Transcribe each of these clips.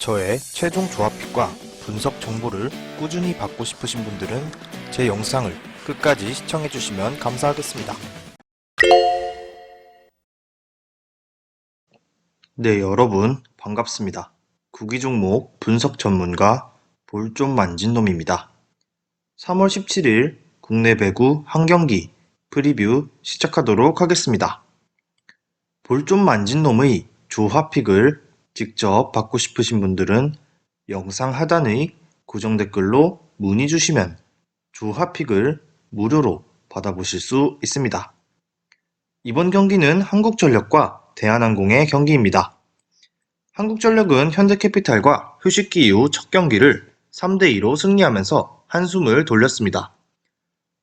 저의 최종 조합픽과 분석 정보를 꾸준히 받고 싶으신 분들은 제 영상을 끝까지 시청해주시면 감사하겠습니다. 네, 여러분, 반갑습니다. 구기 종목 분석 전문가 볼 좀 만진 놈입니다. 3월 17일 국내 배구 한 경기 프리뷰 시작하도록 하겠습니다. 볼 좀 만진 놈의 조합픽을 직접 받고 싶으신 분들은 영상 하단의 고정 댓글로 문의 주시면 조합픽을 무료로 받아보실 수 있습니다. 이번 경기는 한국전력과 대한항공의 경기입니다. 한국전력은 현대캐피탈과 휴식기 이후 첫 경기를 3대2로 승리하면서 한숨을 돌렸습니다.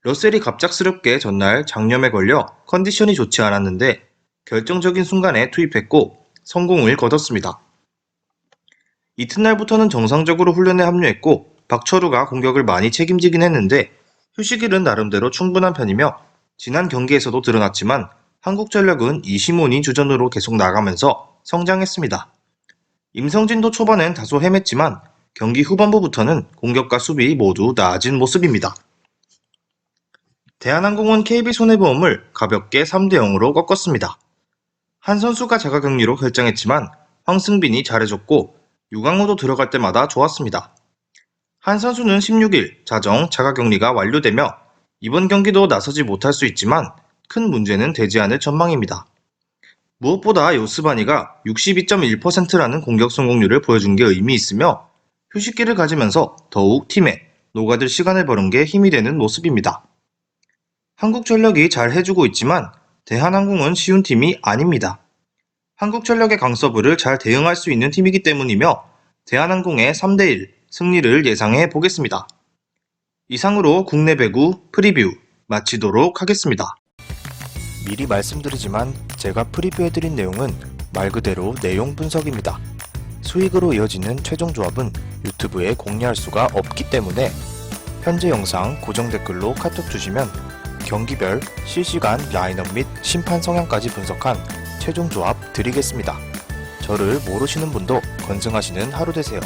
러셀이 갑작스럽게 전날 장염에 걸려 컨디션이 좋지 않았는데 결정적인 순간에 투입했고 성공을 거뒀습니다. 이튿날부터는 정상적으로 훈련에 합류했고 박철우가 공격을 많이 책임지긴 했는데 휴식일은 나름대로 충분한 편이며 지난 경기에서도 드러났지만 한국전력은 이시몬이 주전으로 계속 나가면서 성장했습니다. 임성진도 초반엔 다소 헤맸지만 경기 후반부부터는 공격과 수비 모두 나아진 모습입니다. 대한항공은 KB손해보험을 가볍게 3대 0으로 꺾었습니다. 한 선수가 자가격리로 결정했지만 황승빈이 잘해줬고 유강호도 들어갈 때마다 좋았습니다. 한 선수는 16일 자정 자가격리가 완료되며 이번 경기도 나서지 못할 수 있지만 큰 문제는 되지 않을 전망입니다. 무엇보다 요스바니가 62.1%라는 공격 성공률을 보여준 게 의미 있으며 휴식기를 가지면서 더욱 팀에 녹아들 시간을 버는 게 힘이 되는 모습입니다. 한국전력이 잘 해주고 있지만 대한항공은 쉬운 팀이 아닙니다. 한국전력의 강서브를 잘 대응할 수 있는 팀이기 때문이며 대한항공의 3대1 승리를 예상해 보겠습니다. 이상으로 국내 배구 프리뷰 마치도록 하겠습니다. 미리 말씀드리지만 제가 프리뷰해드린 내용은 말 그대로 내용 분석입니다. 수익으로 이어지는 최종 조합은 유튜브에 공개할 수가 없기 때문에 현재 영상 고정 댓글로 카톡 주시면 경기별 실시간 라인업 및 심판 성향까지 분석한 최종 조합 드리겠습니다. 저를 모르시는 분도 건승하시는 하루 되세요.